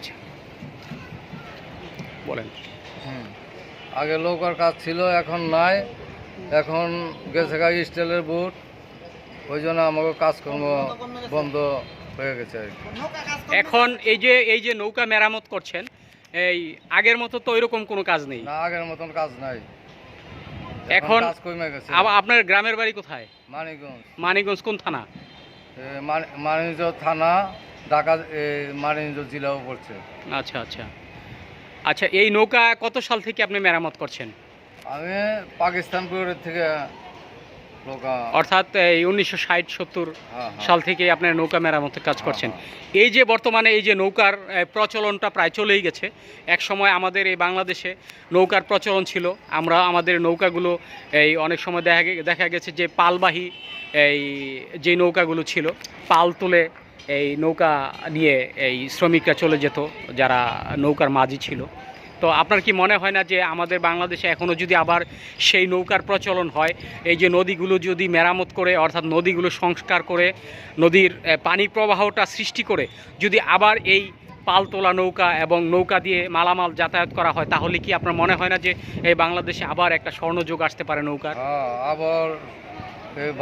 আচ্ছা। বলেন। আগে নৌকার কাজ ছিল এখন নাই। এখন গেছে গা স্টিলের বুট। ওই জন্য আমাকে কাজকর্ম বন্ধ হয়ে গেছে আর কি। এখন এই যে এই যে নৌকা মেরামত করছেন এই আগের মতো তো ওইরকম কোনো কাজ নেই? না আগের মতন কাজ নাই। এখন কাজ কমে গেছে। আবার আপনার গ্রামের বাড়ি কোথায়? মানিকগঞ্জ। মানিকগঞ্জ কোন থানা? মানি- মানিকগঞ্জ থানা। ঢাকা এ, মানিকগঞ্জ জেলাও পড়ছে। আচ্ছা আচ্ছা। আচ্ছা এই নৌকা কত সাল থেকে আপনি মেরামত করছেন? আমি পাকিস্তান থেকে অর্থাৎ এই উনিশশো ষাট সত্তর হ্যাঁ, হ্যাঁ। সাল থেকে আপনার নৌকা মেরামতের কাজ করছেন। হ্যাঁ, এই যে বর্তমানে এই যে নৌকার প্রচলনটা প্রায় চলেই গেছে। এক সময় আমাদের এই বাংলাদেশে নৌকার প্রচলন ছিল। আমরা আমাদের নৌকাগুলো এই অনেক সময় দেখা দেখা গেছে যে পালবাহী এই যে নৌকাগুলো ছিল পাল তুলে এই নৌকা নিয়ে এই শ্রমিকরা চলে যেত, যারা নৌকার মাঝি ছিল। তো আপনার কি মনে হয় না যে আমাদের বাংলাদেশে এখনও যদি আবার সেই নৌকার প্রচলন হয়, এই যে নদীগুলো যদি মেরামত করে, অর্থাৎ নদীগুলো সংস্কার করে, নদীর পানি প্রবাহটা সৃষ্টি করে, যদি আবার এই পালতোলা নৌকা এবং নৌকা দিয়ে মালামাল যাতায়াত করা হয়, তাহলে কি আপনার মনে হয় না যে এই বাংলাদেশে আবার একটা স্বর্ণযুগ আসতে পারে নৌকার? হ্যাঁ আবার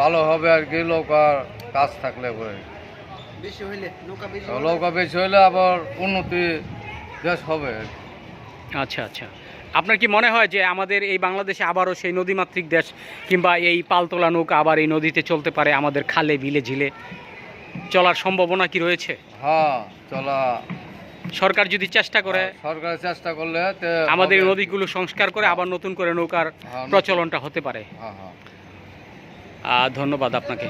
ভালো হবে আর কি, নৌকার কাজ থাকলে বেশি হইলে আবার উন্নতি দেশ হবে। আচ্ছা আচ্ছা। আপনার কি মনে হয় যে আমাদের এই বাংলাদেশে আবারও সেই নদীমাতৃক দেশ কিংবা এই পালতোলা নৌকা আবার এই নদীতে চলতে পারে আমাদের খালে বিলে ঝিলে? চলার সম্ভাবনা কি রয়েছে? হ্যাঁ চলা। সরকার যদি চেষ্টা করে সরকার চেষ্টা করলে আমাদের এই নদীগুলো সংস্কার করে আবার নতুন করে নৌকার হ্যাঁ, প্রচলনটা হতে পারে। হ্যাঁ হ্যাঁ। ধন্যবাদ আপনাকে।